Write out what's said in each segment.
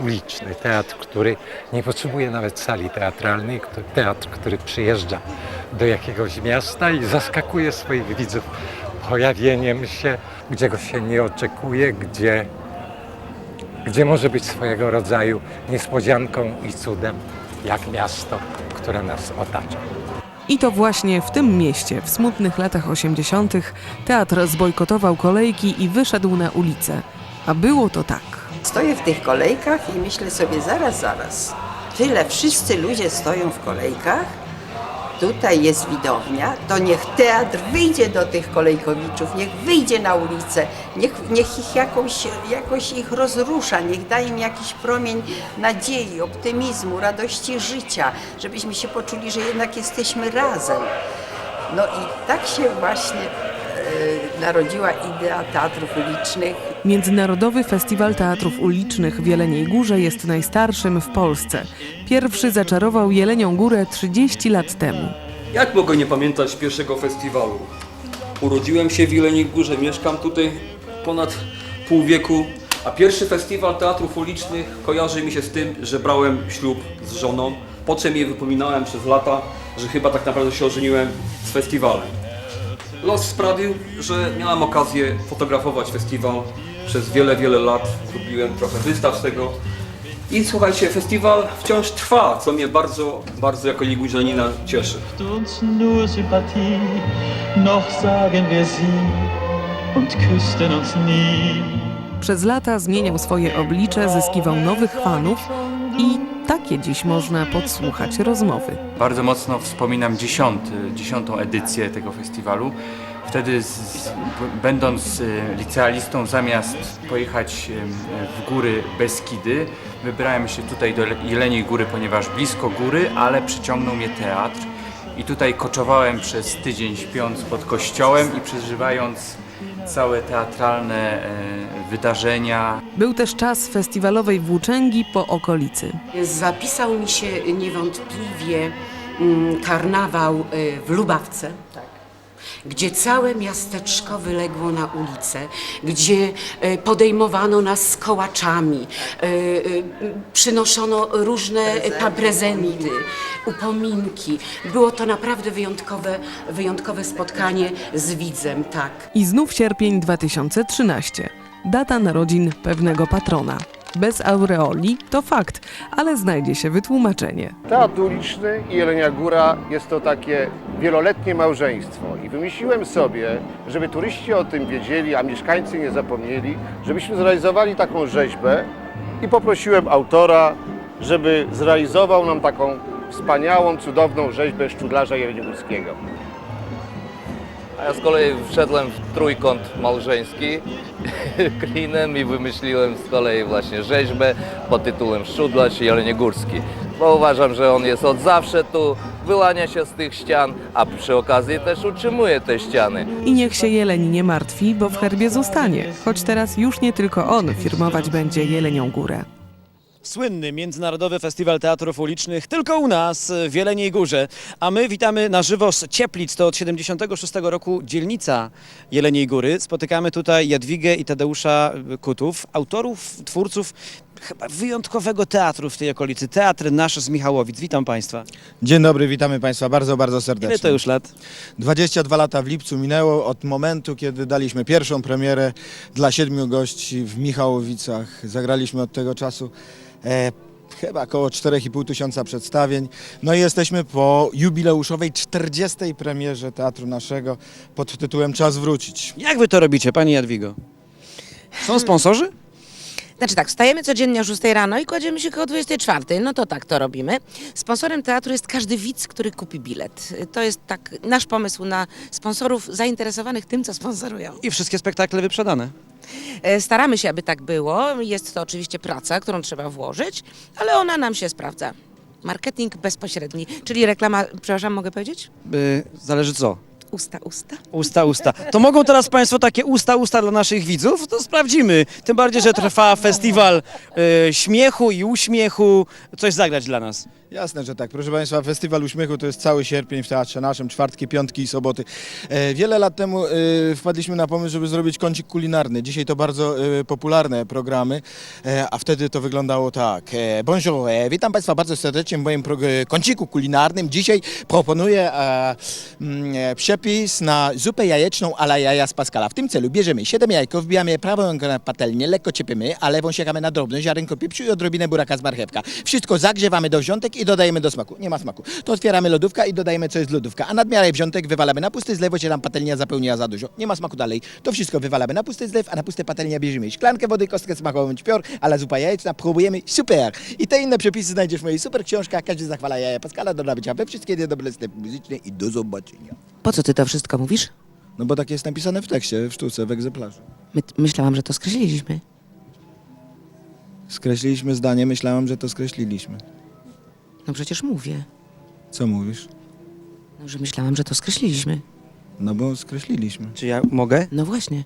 uliczny, teatr, który nie potrzebuje nawet sali teatralnej, teatr, który przyjeżdża do jakiegoś miasta i zaskakuje swoich widzów pojawieniem się, gdzie go się nie oczekuje, gdzie, gdzie może być swojego rodzaju niespodzianką i cudem, jak miasto, które nas otacza. I to właśnie w tym mieście, w smutnych latach 80., teatr zbojkotował kolejki i wyszedł na ulicę. A było to tak. Stoję w tych kolejkach i myślę sobie, zaraz, zaraz. Tyle, wszyscy ludzie stoją w kolejkach. Tutaj jest widownia, to niech teatr wyjdzie do tych kolejkowiczów, niech wyjdzie na ulicę, niech, niech ich jakoś, jakoś ich rozrusza, niech da im jakiś promień nadziei, optymizmu, radości życia, żebyśmy się poczuli, że jednak jesteśmy razem. No i tak się właśnie narodziła idea teatrów ulicznych. Międzynarodowy Festiwal Teatrów Ulicznych w Jeleniej Górze jest najstarszym w Polsce. Pierwszy zaczarował Jelenią Górę 30 lat temu. Jak mogę nie pamiętać pierwszego festiwalu? Urodziłem się w Jeleniej Górze, mieszkam tutaj ponad pół wieku, a pierwszy festiwal teatrów ulicznych kojarzy mi się z tym, że brałem ślub z żoną, po czym jej wypominałem przez lata, że chyba tak naprawdę się ożeniłem z festiwalem. Los sprawił, że miałem okazję fotografować festiwal przez wiele, wiele lat. Zrobiłem trochę wystaw z tego. I słuchajcie, festiwal wciąż trwa, co mnie bardzo, bardzo jako Ligurzenina cieszy. Przez lata zmieniał swoje oblicze, zyskiwał nowych fanów i takie dziś można podsłuchać rozmowy. Bardzo mocno wspominam dziesiąty, dziesiątą edycję tego festiwalu. Wtedy, z, będąc y, licealistą, zamiast pojechać y, w góry Beskidy, wybrałem się tutaj do Jeleniej Góry, ponieważ blisko góry, ale przyciągnął mnie teatr. I tutaj koczowałem przez tydzień, śpiąc pod kościołem i przeżywając całe teatralne y, wydarzenia, Był też czas festiwalowej włóczęgi po okolicy. Zapisał mi się niewątpliwie mm, karnawał y, w Lubawce. Gdzie całe miasteczko wyległo na ulicę, gdzie y, podejmowano nas z kołaczami, y, y, przynoszono różne prezenty, upominki. Było to naprawdę wyjątkowe, wyjątkowe spotkanie z widzem, tak. I znów sierpień 2013. Data narodzin pewnego patrona. Bez aureoli to fakt, ale znajdzie się wytłumaczenie. Teatr uliczny i Jelenia Góra jest to takie wieloletnie małżeństwo i wymyśliłem sobie, żeby turyści o tym wiedzieli, a mieszkańcy nie zapomnieli, żebyśmy zrealizowali taką rzeźbę i poprosiłem autora, żeby zrealizował nam taką wspaniałą, cudowną rzeźbę szczudlarza jeleniogórskiego. A ja z kolei wszedłem w trójkąt małżeński klinem i wymyśliłem z kolei właśnie rzeźbę pod tytułem Szczudlarz Jeleniogórski. Bo uważam, że on jest od zawsze tu, wyłania się z tych ścian, a przy okazji też utrzymuje te ściany. I niech się jeleń nie martwi, bo w herbie zostanie. Choć teraz już nie tylko on firmować będzie Jelenią Górę. Słynny Międzynarodowy Festiwal Teatrów Ulicznych tylko u nas w Jeleniej Górze. A my witamy na żywo z Cieplic, to od 76 roku dzielnica Jeleniej Góry. Spotykamy tutaj Jadwigę i Tadeusza Kutów, autorów, twórców chyba wyjątkowego teatru w tej okolicy. Teatr Nasz z Michałowic. Witam Państwa. Dzień dobry, witamy Państwa bardzo, bardzo serdecznie. Ile to już lat? 22 lata w lipcu minęło od momentu, kiedy daliśmy pierwszą premierę dla siedmiu gości w Michałowicach. Zagraliśmy od tego czasu chyba około 4,5 tysiąca przedstawień. No i jesteśmy po jubileuszowej 40. premierze teatru naszego pod tytułem Czas wrócić. Jak Wy to robicie, Pani Jadwigo? Są sponsorzy? Znaczy tak, wstajemy codziennie o 6 rano i kładziemy się koło 24. No to tak to robimy. Sponsorem teatru jest każdy widz, który kupi bilet. To jest tak nasz pomysł na sponsorów zainteresowanych tym, co sponsorują. I wszystkie spektakle wyprzedane. E, Staramy się, aby tak było. Jest to oczywiście praca, którą trzeba włożyć, ale ona nam się sprawdza. Marketing bezpośredni, czyli reklama, przepraszam, mogę powiedzieć? Y, zależy co? Usta, usta. Usta, usta. To mogą teraz Państwo takie usta, usta dla naszych widzów? To sprawdzimy. Tym bardziej, że trwa festiwal e, śmiechu i uśmiechu. Coś zagrać dla nas. Jasne, że tak. Proszę Państwa, Festiwal Uśmiechu to jest cały sierpień w Teatrze Naszym, czwartki, piątki i soboty. E, wiele lat temu e, wpadliśmy na pomysł, żeby zrobić kącik kulinarny. Dzisiaj to bardzo e, popularne programy, a wtedy to wyglądało tak. Bonjour, witam Państwa bardzo serdecznie w moim kąciku kulinarnym. Dzisiaj proponuję mm, przepis na zupę jajeczną a la jaja z Pascala. W tym celu bierzemy 7 jajko, wbijamy je prawą ręką na patelnię, lekko ciepiemy, a lewą siekamy na drobno, ziarenko pieprzu i odrobinę buraka z marchewka. Wszystko zagrzewamy do wrzątek i dodajemy do smaku. Nie ma smaku. To otwieramy lodówka i dodajemy co jest lodówka, a nadmiarę wrzątek wywalamy na pusty zlew, bo się nam patelnia zapełniła za dużo. Nie ma smaku dalej. To wszystko wywalamy na pusty zlew, a na puste patelnia bierzemy szklankę wody, kostkę smakową, ćpior, ale zupa jajeczna, próbujemy, super. I te inne przepisy znajdziesz w mojej super książce, każdy zachwala jaja Pascala, do nabycia we wszystkie niedobre sklepy muzyczne i do zobaczenia. Po co ty to wszystko mówisz? No bo tak jest napisane w tekście, w sztuce, w egzemplarzu. My, myślałam, że to skreśliliśmy. Skreśliliśmy zdanie, myślałem, że to skreśliliśmy. No przecież mówię. Co mówisz? No, że myślałam, że to skreśliliśmy. No bo skreśliliśmy. Czy ja mogę? No właśnie.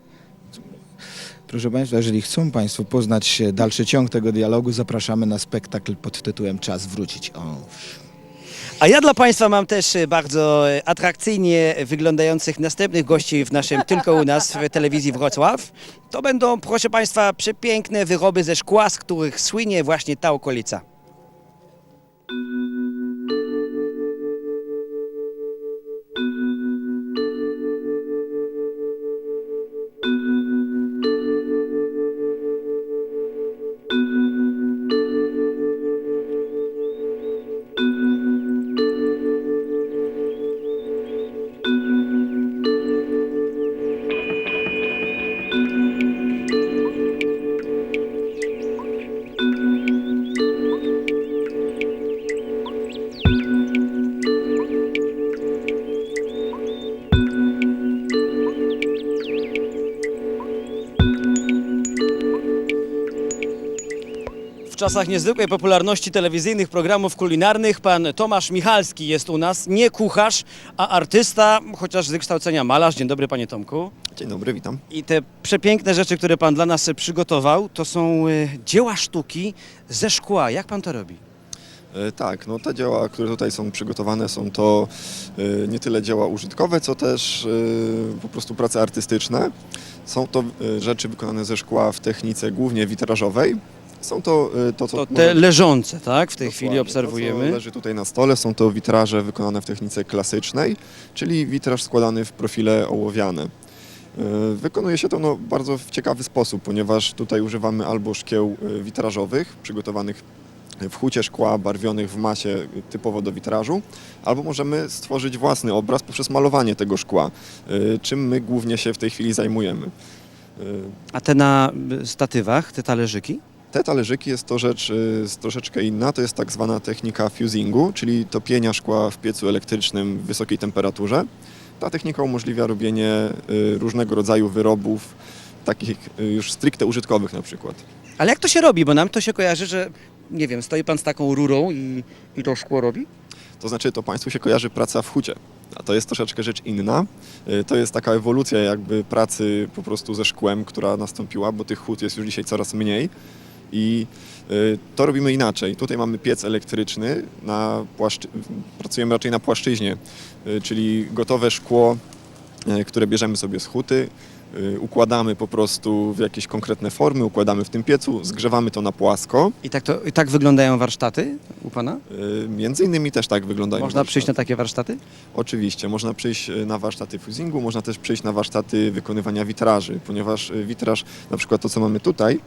Proszę Państwa, jeżeli chcą Państwo poznać e, dalszy ciąg tego dialogu, zapraszamy na spektakl pod tytułem Czas wrócić. O. A ja dla Państwa mam też e, bardzo e, atrakcyjnie wyglądających następnych gości w naszym Tylko u nas w telewizji Wrocław. To będą, proszę Państwa, przepiękne wyroby ze szkła, z których słynie właśnie ta okolica. W czasach niezwykłej popularności telewizyjnych programów kulinarnych pan Tomasz Michalski jest u nas, nie kucharz, a artysta, chociaż z wykształcenia malarz. Dzień dobry panie Tomku. Dzień dobry, witam. I te przepiękne rzeczy, które pan dla nas przygotował, to są e, dzieła sztuki ze szkła. Jak pan to robi? E, Tak, no te dzieła, które tutaj są przygotowane, są to e, nie tyle dzieła użytkowe, co też e, po prostu prace artystyczne. Są to e, rzeczy wykonane ze szkła w technice głównie witrażowej. Są to e, to, co To te może- leżące, tak? W tej chwili Dokładnie. obserwujemy. To, co leży tutaj na stole, są to witraże wykonane w technice klasycznej, czyli witraż składany w profile ołowiane. E, Wykonuje się to no, bardzo w ciekawy sposób, ponieważ tutaj używamy albo szkieł e, witrażowych, przygotowanych w hucie szkła, barwionych w masie typowo do witrażu, albo możemy stworzyć własny obraz poprzez malowanie tego szkła, e, czym my głównie się w tej chwili zajmujemy. E, A te na y, statywach, te talerzyki? Te talerzyki jest to rzecz y, troszeczkę inna, to jest tak zwana technika fusingu, czyli topienia szkła w piecu elektrycznym w wysokiej temperaturze. Ta technika umożliwia robienie y, różnego rodzaju wyrobów, takich y, już stricte użytkowych na przykład. Ale jak to się robi? Bo nam to się kojarzy, że nie wiem, stoi pan z taką rurą i, i to szkło robi? To znaczy, to Państwu się kojarzy praca w hucie, a to jest troszeczkę rzecz inna. To jest taka ewolucja jakby pracy po prostu ze szkłem, która nastąpiła, bo tych hut jest już dzisiaj coraz mniej. I y, to robimy inaczej. Tutaj mamy piec elektryczny, pracujemy raczej na płaszczyźnie, y, czyli gotowe szkło, y, które bierzemy sobie z huty, układamy po prostu w jakieś konkretne formy, układamy w tym piecu, zgrzewamy to na płasko. I tak, to, i tak wyglądają warsztaty u pana? Y, Między innymi też tak wyglądają. Można warsztaty. przyjść na takie warsztaty? Oczywiście, można przyjść e, na warsztaty fusingu, można też przyjść na warsztaty wykonywania witraży, ponieważ witraż, na przykład to co mamy tutaj,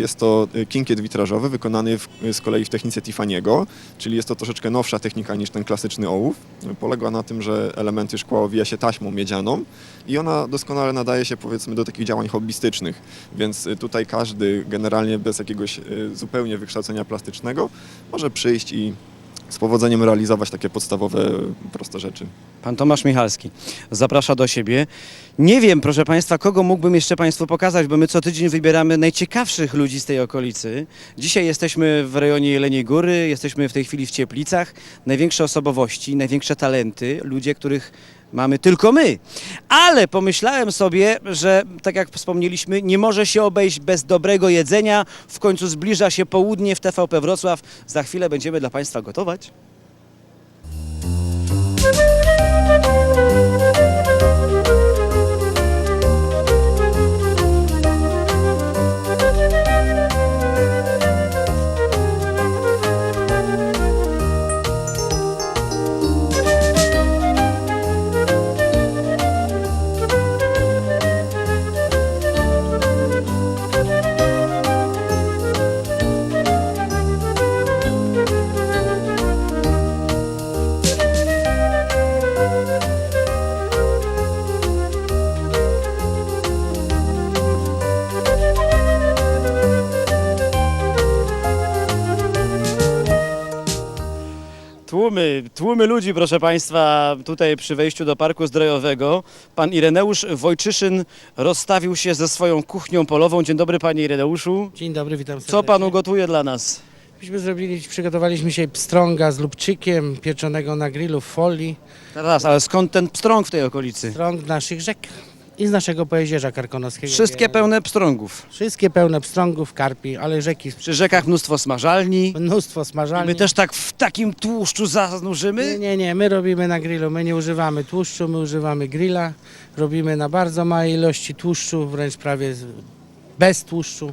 jest to kinkiet witrażowy wykonany w, z kolei w technice Tiffany'ego, czyli jest to troszeczkę nowsza technika niż ten klasyczny ołów. Polega na tym, że elementy szkła owija się taśmą miedzianą i ona doskonale nadaje się powiedzmy do takich działań hobbystycznych, więc e, tutaj każdy generalnie bez jakiegoś e, zupełnie wykształcenia plastycznego może przyjść i z powodzeniem realizować takie podstawowe, proste rzeczy. Pan Tomasz Michalski zaprasza do siebie. Nie wiem, proszę Państwa, kogo mógłbym jeszcze Państwu pokazać, bo my co tydzień wybieramy najciekawszych ludzi z tej okolicy. Dzisiaj jesteśmy w rejonie Jeleniej Góry, jesteśmy w tej chwili w Cieplicach. Największe osobowości, największe talenty, ludzie, których mamy tylko my. Ale pomyślałem sobie, że tak jak wspomnieliśmy, nie może się obejść bez dobrego jedzenia. W końcu zbliża się południe w TVP Wrocław. Za chwilę będziemy dla Państwa gotować. Tłumy ludzi, proszę Państwa, tutaj przy wejściu do Parku Zdrojowego. Pan Ireneusz Wojczyszyn rozstawił się ze swoją kuchnią polową. Dzień dobry Panie Ireneuszu. Dzień dobry, witam serdecznie. Co Pan ugotuje dla nas? Myśmy zrobili, przygotowaliśmy dzisiaj pstrąga z lubczykiem, pieczonego na grillu w folii. Teraz, ale skąd ten pstrąg w tej okolicy? Pstrąg naszych rzek i z naszego pojezierza karkonoskiego. Wszystkie pełne pstrągów. Wszystkie pełne pstrągów, karpi, ale rzeki. Przy rzekach mnóstwo smażalni. Mnóstwo smażalni. My też tak w takim tłuszczu zanurzymy? Nie, nie, nie, my robimy na grillu, my nie używamy tłuszczu, my używamy grilla. Robimy na bardzo małej ilości tłuszczu, wręcz prawie z- bez tłuszczu.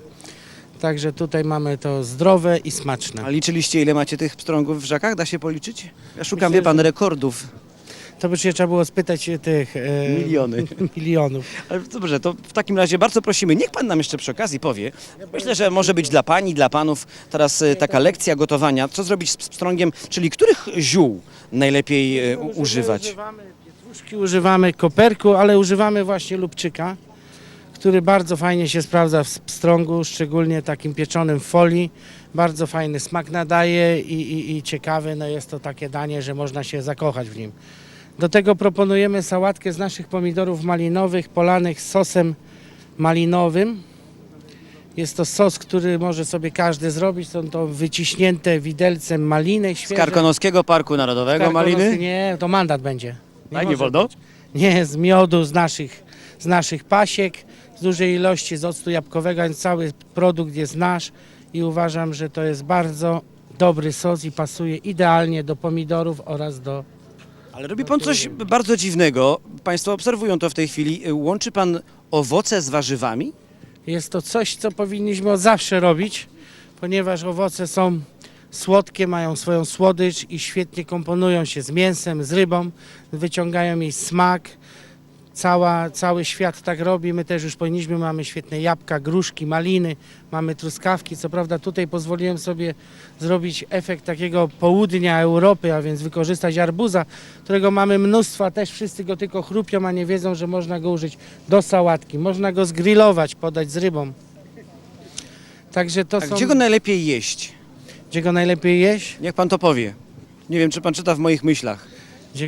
Także tutaj mamy to zdrowe i smaczne. A liczyliście ile macie tych pstrągów w rzekach? Da się policzyć? Ja szukam, Myślę, wie Pan, rekordów. To by się trzeba było spytać się tych... E, Miliony. milionów. Ale dobrze, to w takim razie bardzo prosimy, niech Pan nam jeszcze przy okazji powie. Myślę, że może być dla Pani, dla Panów teraz e, taka lekcja gotowania. Co zrobić z pstrągiem, czyli których ziół najlepiej e, u- używać? Używamy pietruszki, używamy koperku, ale używamy właśnie lubczyka, który bardzo fajnie się sprawdza w pstrągu, szczególnie takim pieczonym w folii. Bardzo fajny smak nadaje i, i, i ciekawy. No jest to takie danie, że można się zakochać w nim. Do tego proponujemy sałatkę z naszych pomidorów malinowych, polanych sosem malinowym. Jest to sos, który może sobie każdy zrobić. Są to wyciśnięte widelcem maliny Z świeże. Karkonoskiego Parku Narodowego Maliny? Nie, to mandat będzie. A nie może wolno? być. Nie, z miodu, z naszych, z naszych pasiek, z dużej ilości, z octu jabłkowego, więc cały produkt jest nasz i uważam, że to jest bardzo dobry sos i pasuje idealnie do pomidorów oraz do... Ale robi Pan coś bardzo dziwnego. Państwo obserwują to w tej chwili. Łączy Pan owoce z warzywami? Jest to coś, co powinniśmy od zawsze robić, ponieważ owoce są słodkie, mają swoją słodycz i świetnie komponują się z mięsem, z rybą, wyciągają jej smak. Cała, cały świat tak robi, my też już powinniśmy, mamy świetne jabłka, gruszki, maliny, mamy truskawki. Co prawda tutaj pozwoliłem sobie zrobić efekt takiego południa Europy, a więc wykorzystać arbuza, którego mamy mnóstwo, a też wszyscy go tylko chrupią, a nie wiedzą, że można go użyć do sałatki, można go zgrillować, podać z rybą. Także to A są... gdzie go najlepiej jeść? Gdzie go najlepiej jeść? Niech Pan to powie. Nie wiem, czy Pan czyta w moich myślach.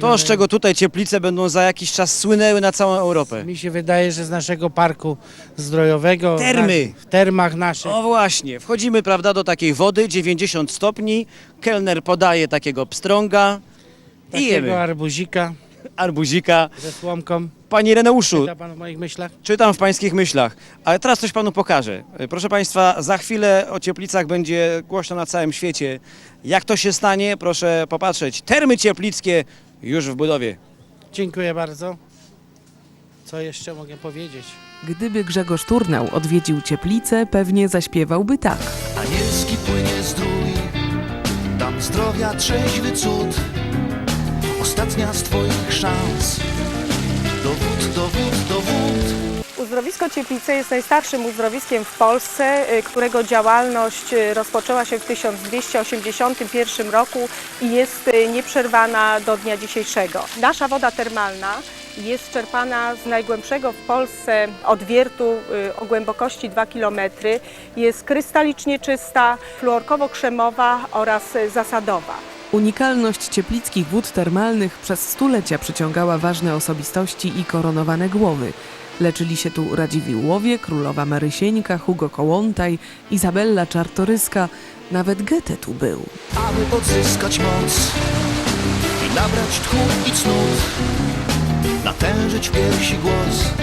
To, z czego tutaj Cieplice będą za jakiś czas słynęły na całą Europę. Mi się wydaje, że z naszego parku zdrojowego. Termy. Na, w termach naszych. O właśnie, wchodzimy, prawda, do takiej wody, 90 stopni, kelner podaje takiego pstrąga i takiego jemy. arbuzika Arbuzika. ze słomką. Panie Reneuszu, Czyta pan w moich myślach? czytam w pańskich myślach, ale teraz coś panu pokażę. Proszę państwa, za chwilę o Cieplicach będzie głośno na całym świecie. Jak to się stanie, proszę popatrzeć. Termy cieplickie już w budowie. Dziękuję bardzo. Co jeszcze mogę powiedzieć? Gdyby Grzegorz Turnał odwiedził Cieplice, pewnie zaśpiewałby tak. Anielski płynie zdrój, dam zdrowia trzeźwy cud, ostatnia z twoich szans. Dowód, dowód, dowód. Uzdrowisko Cieplice jest najstarszym uzdrowiskiem w Polsce, y, którego działalność y, rozpoczęła się w 1281 roku i jest y, nieprzerwana do dnia dzisiejszego. Nasza woda termalna jest czerpana z najgłębszego w Polsce odwiertu o głębokości 2 km. Jest krystalicznie czysta, fluorkowo-krzemowa oraz zasadowa. Unikalność cieplickich wód termalnych przez stulecia przyciągała ważne osobistości i koronowane głowy. Leczyli się tu Radziwiłłowie, królowa Marysieńka, Hugo Kołłątaj, Izabella Czartoryska, nawet Goethe tu był. Aby odzyskać moc i nabrać tchu i cnót, natężyć w piersi głos.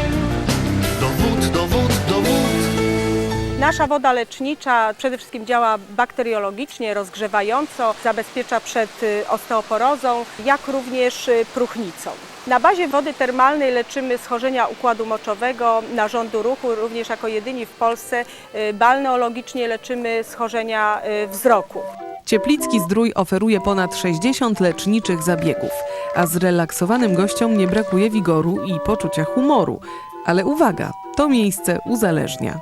Do wód, do wód, do wód. Nasza woda lecznicza przede wszystkim działa bakteriologicznie, rozgrzewająco, zabezpiecza przed y, osteoporozą, jak również y, próchnicą. Na bazie wody termalnej leczymy schorzenia układu moczowego, narządu ruchu, również jako jedyni w Polsce y, balneologicznie leczymy schorzenia y, wzroku. Cieplicki Zdrój oferuje ponad 60 leczniczych zabiegów, a zrelaksowanym gościom nie brakuje wigoru i poczucia humoru. Ale uwaga, to miejsce uzależnia.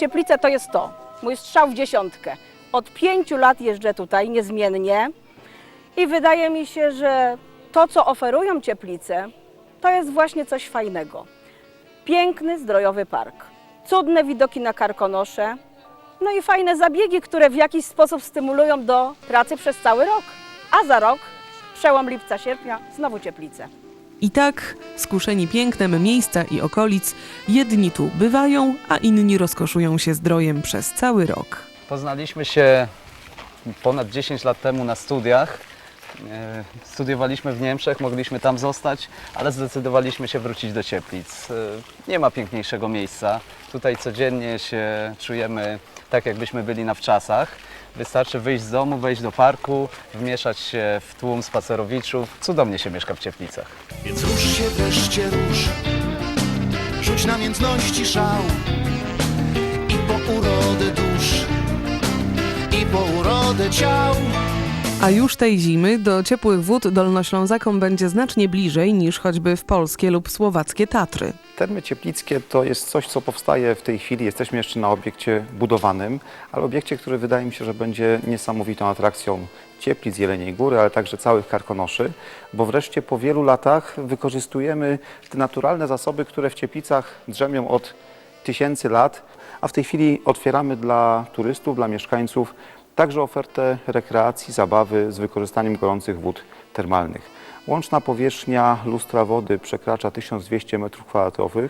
Cieplice to jest to, mój strzał w dziesiątkę. Od pięciu lat jeżdżę tutaj niezmiennie i wydaje mi się, że to, co oferują Cieplice, to jest właśnie coś fajnego. Piękny, zdrojowy park, cudne widoki na Karkonosze, no i fajne zabiegi, które w jakiś sposób stymulują do pracy przez cały rok. A za rok, przełom lipca-sierpnia, znowu Cieplice. I tak, skuszeni pięknem miejsca i okolic, jedni tu bywają, a inni rozkoszują się zdrojem przez cały rok. Poznaliśmy się ponad 10 lat temu na studiach. E, Studiowaliśmy w Niemczech, mogliśmy tam zostać, ale zdecydowaliśmy się wrócić do Cieplic. E, Nie ma piękniejszego miejsca. Tutaj codziennie się czujemy tak, jakbyśmy byli na wczasach. Wystarczy wyjść z domu, wejść do parku, wmieszać się w tłum spacerowiczów. Cudownie się mieszka w Cieplicach. Więc rusz się wreszcie, rusz. Rzuć namiętności szał i po urodę dusz, i po urodę ciał. A już tej zimy do ciepłych wód Dolnoślązakom będzie znacznie bliżej niż choćby w polskie lub słowackie Tatry. Termy Cieplickie to jest coś, co powstaje w tej chwili. Jesteśmy jeszcze na obiekcie budowanym, ale obiekcie, który wydaje mi się, że będzie niesamowitą atrakcją Cieplic, Jeleniej Góry, ale także całych Karkonoszy, bo wreszcie po wielu latach wykorzystujemy te naturalne zasoby, które w Cieplicach drzemią od tysięcy lat, a w tej chwili otwieramy dla turystów, dla mieszkańców także ofertę rekreacji, zabawy z wykorzystaniem gorących wód termalnych. Łączna powierzchnia lustra wody przekracza 1200 m2.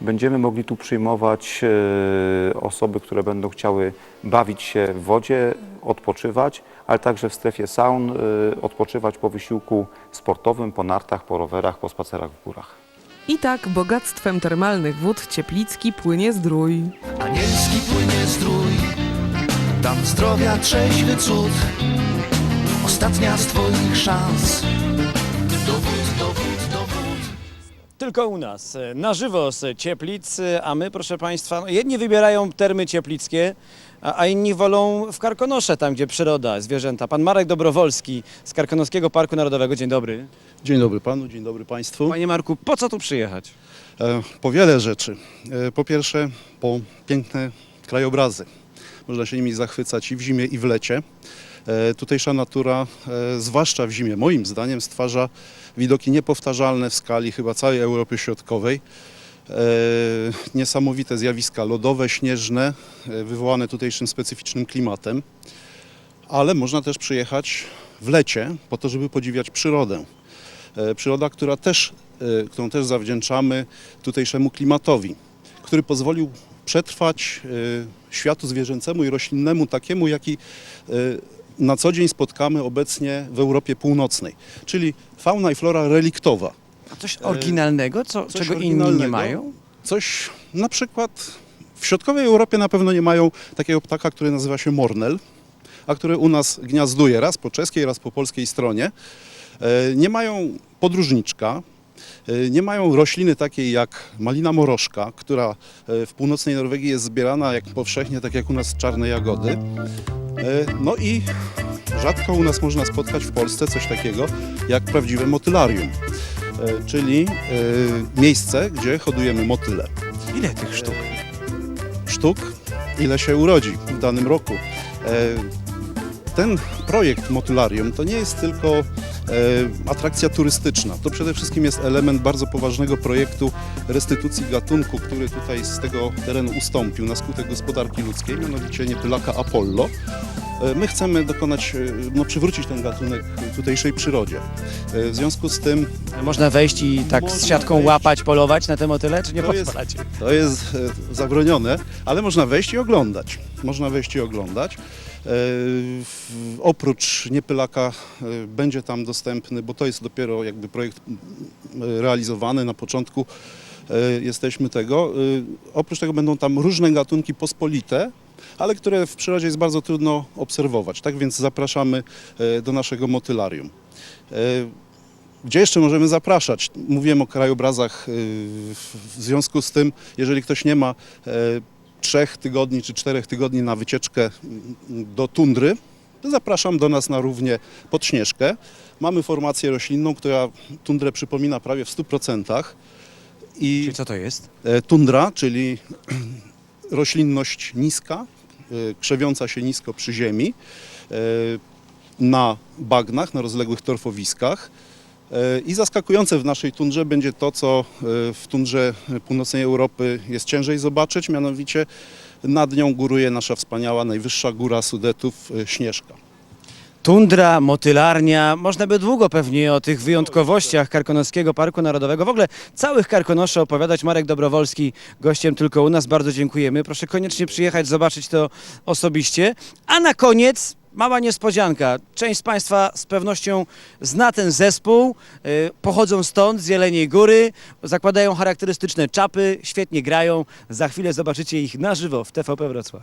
Będziemy mogli tu przyjmować e, osoby, które będą chciały bawić się w wodzie, odpoczywać, ale także w strefie saun e, odpoczywać po wysiłku sportowym, po nartach, po rowerach, po spacerach w górach. I tak bogactwem termalnych wód Cieplicki płynie Zdrój. Anielski płynie zdrój, tam zdrowia trzeźwy cud. Ostatnia z twoich szans. Do wód, do wód, do wód. Tylko u nas, na żywo z Cieplic, a my, proszę Państwa, no jedni wybierają termy cieplickie, a, a inni wolą w Karkonosze, tam gdzie przyroda, zwierzęta. Pan Marek Dobrowolski z Karkonoskiego Parku Narodowego, dzień dobry. Dzień dobry panu, dzień dobry państwu. Panie Marku, po co tu przyjechać? E, Po wiele rzeczy. E, Po pierwsze, po piękne krajobrazy. Można się nimi zachwycać i w zimie, i w lecie. E, Tutejsza natura, e, zwłaszcza w zimie, moim zdaniem, stwarza widoki niepowtarzalne w skali chyba całej Europy Środkowej. E, Niesamowite zjawiska lodowe, śnieżne, wywołane tutejszym specyficznym klimatem. Ale można też przyjechać w lecie po to, żeby podziwiać przyrodę. Przyroda, która też, którą też zawdzięczamy tutejszemu klimatowi, który pozwolił przetrwać e, światu zwierzęcemu i roślinnemu takiemu, jaki e, na co dzień spotkamy obecnie w Europie Północnej, czyli fauna i flora reliktowa. A coś oryginalnego, co, Coś czego inni nie oryginalnego. mają? Coś na przykład w środkowej Europie na pewno nie mają takiego ptaka, który nazywa się mornel, a który u nas gniazduje raz po czeskiej, raz po polskiej stronie. E, Nie mają podróżniczka, nie mają rośliny takiej jak malina morożka, która e, w północnej Norwegii jest zbierana jak powszechnie, tak jak u nas czarne jagody. E, No i rzadko u nas można spotkać w Polsce coś takiego jak prawdziwe motylarium, e, czyli e, miejsce, gdzie hodujemy motyle. Ile tych sztuk? Sztuk, ile się urodzi w danym roku. Ten projekt Motylarium to nie jest tylko e, atrakcja turystyczna. To przede wszystkim jest element bardzo poważnego projektu restytucji gatunku, który tutaj z tego terenu ustąpił na skutek gospodarki ludzkiej, mianowicie niepylaka Apollo. E, My chcemy dokonać, e, no, przywrócić ten gatunek tutejszej przyrodzie. E, W związku z tym Można wejść i tak z siatką łapać, polować na te motyle, czy nie To jest-? To jest zabronione, ale można wejść i oglądać. Można wejść i oglądać. W- Oprócz Niepylaka e, będzie tam dostępny, bo to jest dopiero jakby projekt realizowany na początku e, jesteśmy tego. E, Oprócz tego będą tam różne gatunki pospolite, ale które w przyrodzie jest bardzo trudno obserwować. Tak więc zapraszamy e, do naszego motylarium. E, Gdzie jeszcze możemy zapraszać? Mówiłem o krajobrazach. e, W związku z tym, jeżeli ktoś nie ma e, trzech tygodni czy czterech tygodni na wycieczkę do tundry, zapraszam do nas na równie pod Śnieżkę. Mamy formację roślinną, która tundrę przypomina prawie w 100%. I Czyli co to jest? E, Tundra, czyli roślinność niska, e, krzewiąca się nisko przy ziemi, e, na bagnach, na rozległych torfowiskach. I zaskakujące w naszej tundrze będzie to, co e, w tundrze północnej Europy jest ciężej zobaczyć, mianowicie nad nią góruje nasza wspaniała najwyższa góra Sudetów, e, Śnieżka. Tundra, motylarnia, można by długo pewnie o tych wyjątkowościach Karkonoskiego Parku Narodowego, w ogóle całych Karkonoszy opowiadać. Marek Dobrowolski, gościem tylko u nas, bardzo dziękujemy. Proszę koniecznie przyjechać, zobaczyć to osobiście. A na koniec mała niespodzianka. Część z Państwa z pewnością zna ten zespół, y, pochodzą stąd, z Jeleniej Góry, zakładają charakterystyczne czapy, świetnie grają. Za chwilę zobaczycie ich na żywo w TVP Wrocław.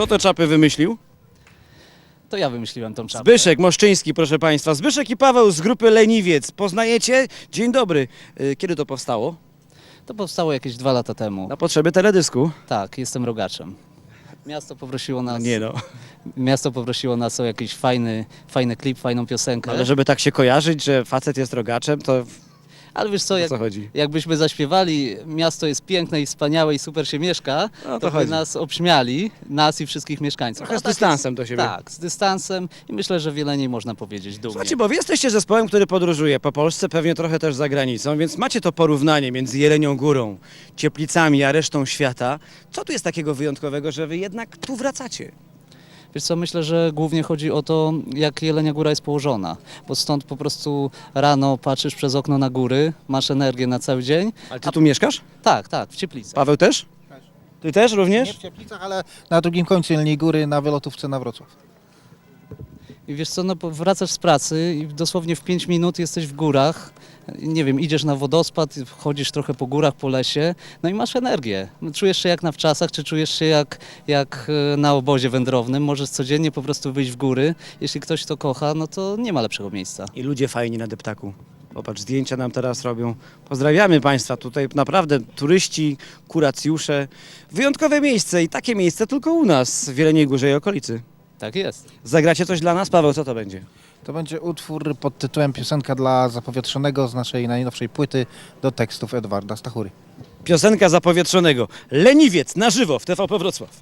Kto te czapy wymyślił? To ja wymyśliłem tą czapkę. Zbyszek Moszczyński, proszę Państwa. Zbyszek i Paweł z grupy Leniwiec. Poznajecie? Dzień dobry. Y, Kiedy to powstało? To powstało jakieś dwa lata temu. Na potrzeby teledysku? Tak, jestem rogaczem. Miasto poprosiło nas. Nie no. Miasto poprosiło nas o jakiś fajny, fajny klip, fajną piosenkę. Ale żeby tak się kojarzyć, że facet jest rogaczem, to Ale wiesz co, jak, co chodzi? jakbyśmy zaśpiewali, miasto jest piękne i wspaniałe i super się mieszka, No, to to, by chodzi. nas obśmiali, nas i wszystkich mieszkańców. Trochę A z tak dystansem do siebie. Tak, z dystansem i myślę, że wiele niej można powiedzieć dumnie. Słuchajcie, bo wy jesteście zespołem, który podróżuje po Polsce, pewnie trochę też za granicą, więc macie to porównanie między Jelenią Górą, Cieplicami, a resztą świata. Co tu jest takiego wyjątkowego, że wy jednak tu wracacie? Wiesz co, myślę, że głównie chodzi o to, jak Jelenia Góra jest położona, bo stąd po prostu rano patrzysz przez okno na góry, masz energię na cały dzień. Ale ty tu mieszkasz? Tak, tak, w Cieplicach. Paweł też? Ty też również? Nie w Cieplicach, ale na drugim końcu Jeleniej Góry na wylotówce na Wrocław. I wiesz co, no wracasz z pracy i dosłownie w 5 minut jesteś w górach, nie wiem, idziesz na wodospad, chodzisz trochę po górach, po lesie, no i masz energię. Czujesz się jak na wczasach, czy czujesz się jak, jak e, na obozie wędrownym. Możesz codziennie po prostu wyjść w góry. Jeśli ktoś to kocha, no to nie ma lepszego miejsca. I ludzie fajni na deptaku. Popatrz, zdjęcia nam teraz robią. Pozdrawiamy Państwa tutaj, naprawdę turyści, kuracjusze. Wyjątkowe miejsce i takie miejsce tylko u nas w Wieleniej Górze i okolicy. Tak jest. Zagracie coś dla nas? Paweł, co to będzie? To będzie utwór pod tytułem Piosenka dla zapowietrzonego z naszej najnowszej płyty do tekstów Edwarda Stachury. Piosenka zapowietrzonego. Leniwiec na żywo w TVP Wrocław.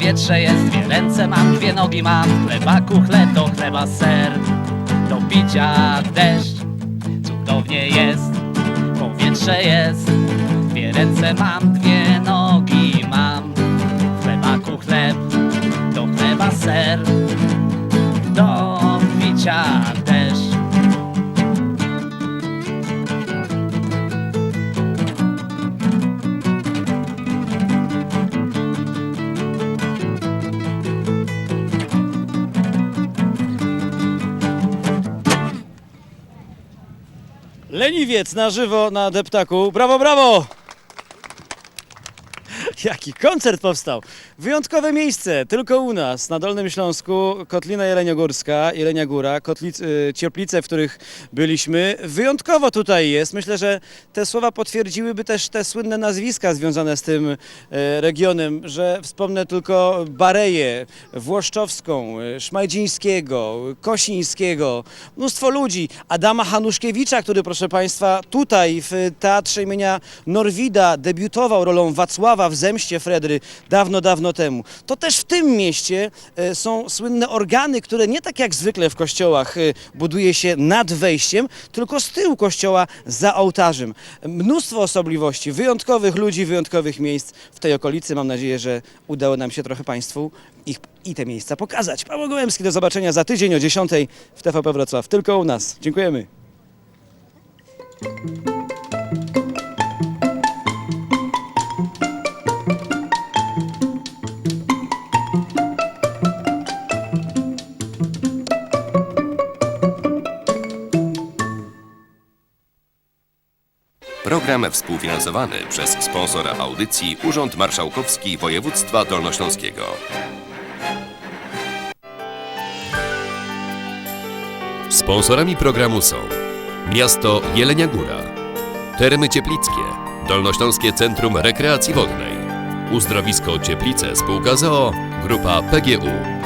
Powietrze, jest dwie ręce mam, dwie nogi mam. Chleba kuchle do chleba ser Do picia deszcz. Cudownie jest, powietrze jest. Dwie ręce mam, dwie nogi mam. Chleba chleb, do chleba ser Do picia Leniwiec na żywo na deptaku. Brawo, brawo! Jaki koncert powstał! Wyjątkowe miejsce, tylko u nas, na Dolnym Śląsku, Kotlina Jeleniogórska, Jelenia Góra, Kotlic, y, Cieplice, w których byliśmy. Wyjątkowo tutaj jest. Myślę, że te słowa potwierdziłyby też te słynne nazwiska związane z tym e, regionem, że wspomnę tylko Bareję, Włoszczowską, e, Szmajdzińskiego, Kosińskiego, mnóstwo ludzi. Adama Hanuszkiewicza, który proszę Państwa tutaj w Teatrze imienia Norwida debiutował rolą Wacława w Zemście Fredry dawno, dawno temu. To też w tym mieście e, są słynne organy, które nie tak jak zwykle w kościołach e, buduje się nad wejściem, tylko z tyłu kościoła za ołtarzem. Mnóstwo osobliwości, wyjątkowych ludzi, wyjątkowych miejsc w tej okolicy. Mam nadzieję, że udało nam się trochę Państwu ich i te miejsca pokazać. Paweł Gołębski, do zobaczenia za tydzień o 10 w TVP Wrocław. Tylko u nas. Dziękujemy. Program współfinansowany przez sponsora audycji Urząd Marszałkowski Województwa Dolnośląskiego. Sponsorami programu są Miasto Jelenia Góra, Termy Cieplickie, Dolnośląskie Centrum Rekreacji Wodnej, Uzdrowisko Cieplice Spółka ZOO, Grupa PGU.